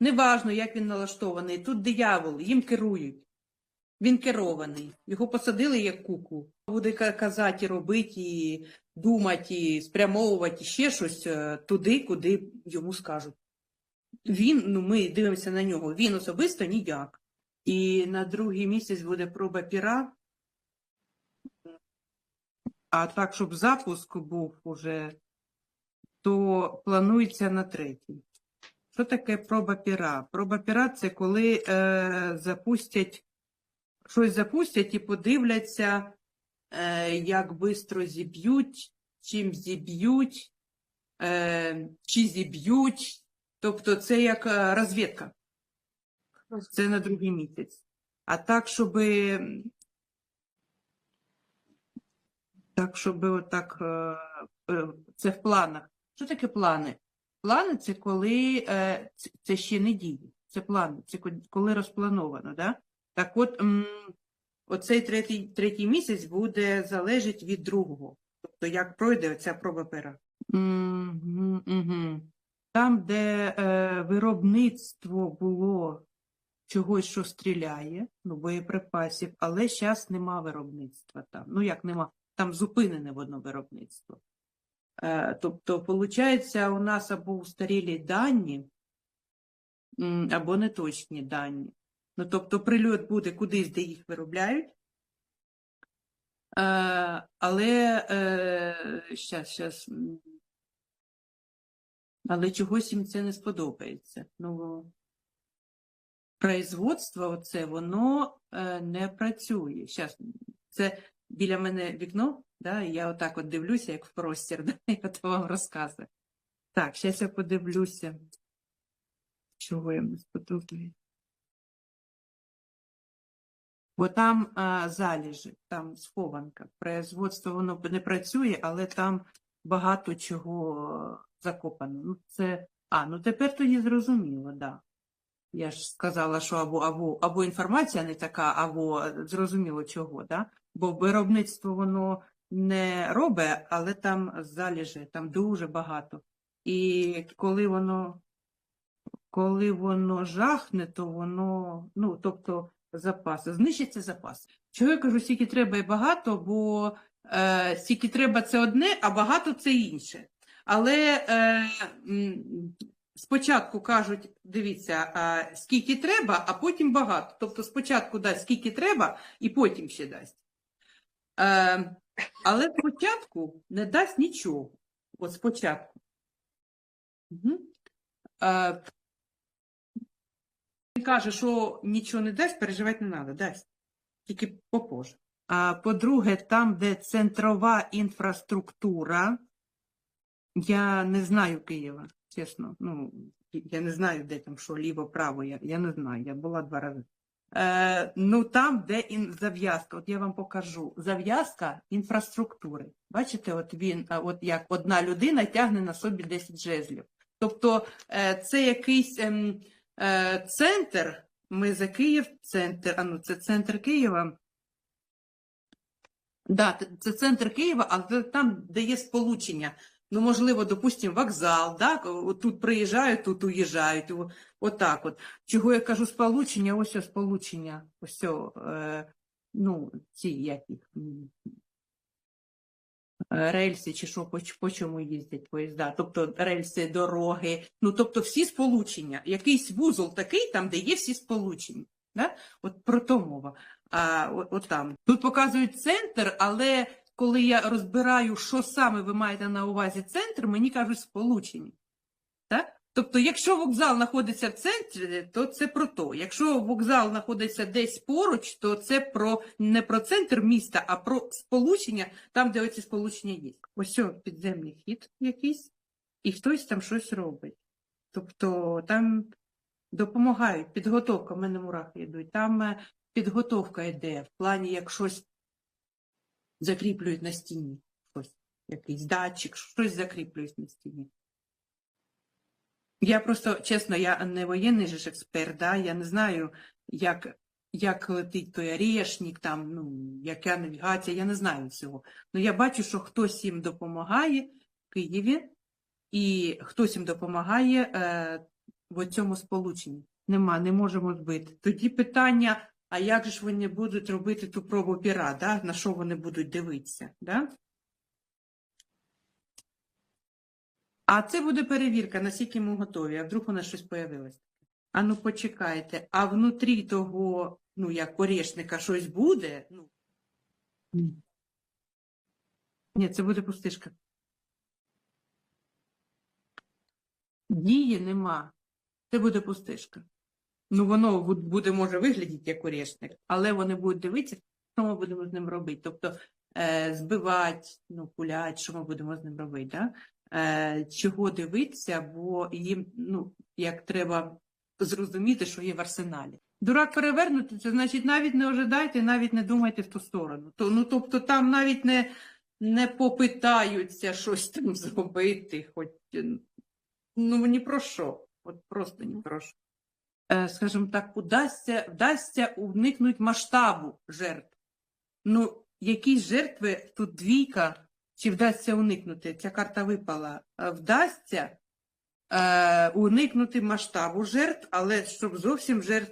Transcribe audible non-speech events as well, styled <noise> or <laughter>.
Неважно, як він налаштований. Тут диявол, їм керують. Він керований. Його посадили як куклу. Буде казати, і робити, і думати, і спрямовувати ще щось е, туди, куди йому скажуть. Він, ну ми дивимося на нього, він особисто ніяк. І на другий місяць буде проба піра. А так, щоб запуск був уже, то планується на третій. Що таке проба піра? Проба піра це коли е, запустять, щось запустять і подивляться, е, як швидко зіб'ють, чим зіб'ють, е, чи зіб'ють. Тобто це як е, розвідка. Це на другий місяць. А так, щоб так, щоб отак, е, е, це в планах. Що таке плани? Плани це коли е, це- ще не дії. Це плани, це коли розплановано. Да? Так от, оцей третій, третій місяць буде залежить від другого. Тобто, як пройде ця проба пера. Там, де е, виробництво було чогось, що стріляє, ну, боєприпасів, але зараз нема виробництва там. Ну, як нема, там зупинене воно виробництво. Е, тобто, виходить, у нас або устарілі дані, або неточні дані. Ну, тобто, прильот буде кудись, де їх виробляють. Е, але е, щас, щас, але чогось їм це не сподобається. Ну, производство оце, воно не працює. Щас, це біля мене вікно, да, я отак от дивлюся, як в простір, <laughs> да, і от вам розказую. Так, зараз я подивлюся, чого я не сподобаю. Бо там а, залежи, там схованка. Производство воно не працює, але там багато чого закопано. Ну, це... А, ну тепер тоді зрозуміло, так. Да. Я ж сказала, що або, або, або інформація не така, або зрозуміло чого, да? бо виробництво воно не робить, але там залежи, там дуже багато. І коли воно, коли воно жахне, то воно, ну, тобто запаси, знищиться запас. Чого я кажу, стільки треба і багато, бо е, стільки треба це одне, а багато це інше. Але е, спочатку кажуть, дивіться, а, скільки треба, а потім багато. Тобто спочатку дасть скільки треба, і потім ще дасть. Е, але спочатку не дасть нічого. От спочатку. Угу. Е, він каже, що нічого не дасть, переживати не треба, дасть. Тільки попозже. А по-друге, там, де центрова інфраструктура, я не знаю Києва, чесно. Ну, я не знаю, де там що, ліво, право, я, я не знаю, я була два рази. Е, ну там, де зав'язка, от я вам покажу. Зав'язка інфраструктури. Бачите, от він, от як одна людина тягне на собі 10 жезлів. Тобто е, це якийсь ем, е, центр, ми за Київ, центр, а ну це центр Києва. Да, це центр Києва, але там, де є сполучення. Ну, можливо, допустимо, вокзал, да? от тут приїжджають, тут уїжджають. Отак от. Чого я кажу сполучення? Ось сполучення. Ось, е, ну, ці м, е, Рельси чи що, по, по чому їздять поїзда, тобто рельси, дороги, ну тобто всі сполучення. Якийсь вузол такий, там, де є всі сполучення. Да? От про то мова. А, от, от там. Тут показують центр, але коли я розбираю, що саме ви маєте на увазі центр, мені кажуть сполучення. Так? Тобто, якщо вокзал знаходиться в центрі, то це про то. Якщо вокзал знаходиться десь поруч, то це про не про центр міста, а про сполучення, там, де оці сполучення є. Ось підземний хід якийсь, і хтось там щось робить. Тобто там допомагають, підготовка, в мене мурахи йдуть, там е, підготовка йде в плані, як щось закріплюють на стіні, щось, якийсь датчик, щось закріплюють на стіні. Я просто, чесно, я не воєнний же ж експерт, да? я не знаю, як, як летить той орешник, там, ну, яка навігація, я не знаю цього. Ну, я бачу, що хтось їм допомагає в Києві, і хтось їм допомагає е, в цьому сполученні. Нема, не можемо збити. Тоді питання, а як же ж вони будуть робити ту пробу піра, да? на що вони будуть дивитися? Да? А це буде перевірка, наскільки ми готові, а вдруг у нас щось появилось. А ну почекайте, а внутрі того, ну як орешника, щось буде? Ну, ні. Ні, це буде пустишка. Дії нема. Це буде пустишка. Ну, воно буде, може, виглядіти як орешник, але вони будуть дивитися, що ми будемо з ним робити. Тобто е, збивати, ну, пулять, що ми будемо з ним робити. Да? Е, чого дивитися, бо їм, ну, як треба зрозуміти, що є в арсеналі. Дурак перевернути, це значить навіть не ожидайте, навіть не думайте в ту сторону. То, ну, тобто там навіть не, не попитаються щось там <laughs> зробити, хоч ну ні про що. От просто ні про що. Е, скажімо так, удасться, вдасться уникнути масштабу жертв. Ну, якісь жертви, тут двійка, чи вдасться уникнути, ця карта випала, Е, вдасться е, уникнути масштабу жертв, але щоб зовсім жертв